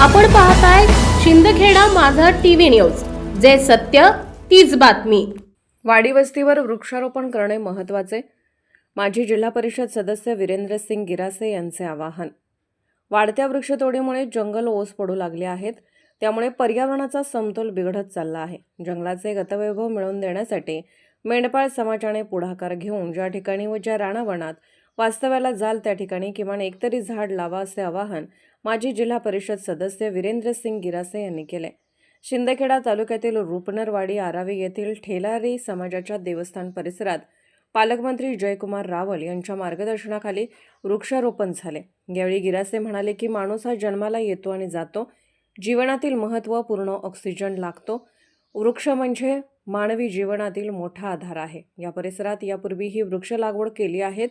आपण पाहताय शिंदखेडा माझा टीव्ही न्यूज. जे सत्य तीच बातमी. वाडी वस्तीवर वृक्षारोपण करणे महत्त्वाचे माजी जिल्हा परिषद सदस्य वीरेंद्र सिंग गिरासे यांचे आवाहन. वाढत्या वृक्षतोडीमुळे जंगल ओस पडू लागले आहेत. त्यामुळे पर्यावरणाचा समतोल बिघडत चालला आहे. जंगलाचे गतवैभव मिळवून देण्यासाठी मेंढपाळ समाजाने पुढाकार घेऊन ज्या ठिकाणी व ज्या रानावनात वास्तव्याला जाल त्या ठिकाणी किमान एकतरी झाड लावा असे आवाहन माजी जिल्हा परिषद सदस्य वीरेंद्र सिंग गिरासे यांनी केले. शिंदखेडा तालुक्यातील रुपनरवाडी आरावी येथील ठेलारी समाजाच्या देवस्थान परिसरात पालकमंत्री जयकुमार रावल यांच्या मार्गदर्शनाखाली वृक्षारोपण झाले. यावेळी गिरासे म्हणाले की माणूस हा जन्माला येतो आणि जातो. जीवनातील महत्त्व पूर्ण ऑक्सिजन लागतो. वृक्ष म्हणजे मानवी जीवनातील मोठा आधार आहे. या परिसरात यापूर्वी ही वृक्ष लागवड केली आहेत.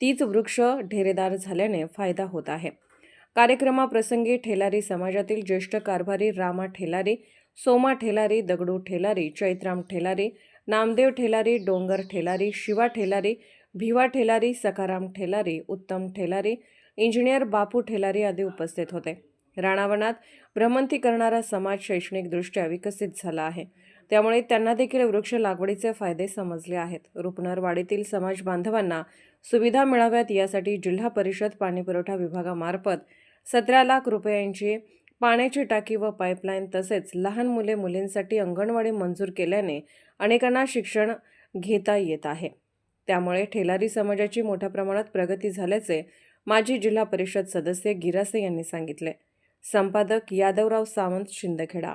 तीच वृक्ष ढेरेदार झाल्याने फायदा होत आहे. कार्यक्रमाप्रसंगी ठेलारी समाजातील ज्येष्ठ कारभारी रामा ठेलारी सोमा ठेलारी दगडू ठेलारी चैत्राम ठेलारी नामदेव ठेलारी डोंगर ठेलारी शिवा ठेलारी भिवा ठेलारी सकाराम ठेलारी उत्तम ठेलारी इंजिनियर बापू ठेलारी आदी उपस्थित होते. राणावनात भ्रमंती करणारा समाज शैक्षणिकदृष्ट्या विकसित झाला आहे. त्यामुळे त्यांना देखील वृक्ष लागवडीचे फायदे समजले आहेत. रुपनरवाडीतील समाज बांधवांना सुविधा मिळाव्यात यासाठी जिल्हा परिषद पाणीपुरवठा विभागामार्फत सतरा लाख रुपयांची पाण्याची टाकी व पाईपलाईन तसेच लहान मुले मुलींसाठी अंगणवाडी मंजूर केल्याने अनेकांना शिक्षण घेता येत आहे. त्यामुळे ठेलारी समाजाची मोठ्या प्रमाणात प्रगती झाल्याचे माजी जिल्हा परिषद सदस्य गिरासे यांनी सांगितले. संपादक यादवराव सावंत शिंदखेडा